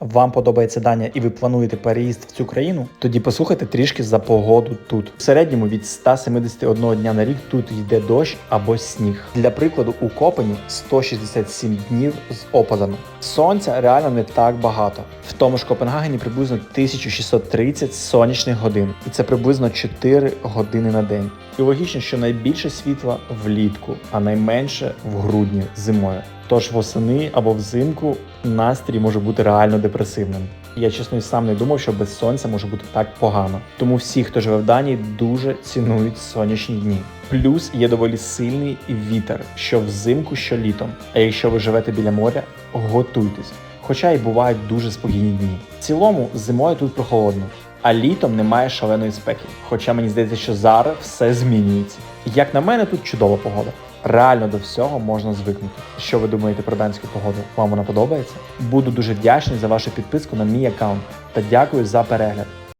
вам подобається Данія і ви плануєте переїзд в цю країну, тоді послухайте трішки за погоду тут. В середньому від 171 дня на рік тут йде дощ або сніг. Для прикладу, у Копені 167 днів з опадами. Сонця реально не так багато. В тому ж Копенгагені приблизно 1630 сонячних годин, і це приблизно 4 години на день. І логічно, що найбільше світла влітку, а найменше в грудні зимою. Тож восени або взимку настрій може бути реально депресивним. Я чесно і сам не думав, що без сонця може бути так погано. Тому всі, хто живе в Данії, дуже цінують сонячні дні. Плюс є доволі сильний вітер, що взимку, що літом. А якщо ви живете біля моря, готуйтесь. Хоча й бувають дуже спокійні дні. В цілому зимою тут прохолодно, а літом немає шаленої спеки. Хоча мені здається, що зараз все змінюється. Як на мене, тут чудова погода. Реально до всього можна звикнути. Що ви думаєте про данську погоду? Вам вона подобається? Буду дуже вдячний за вашу підписку на мій аккаунт та дякую за перегляд.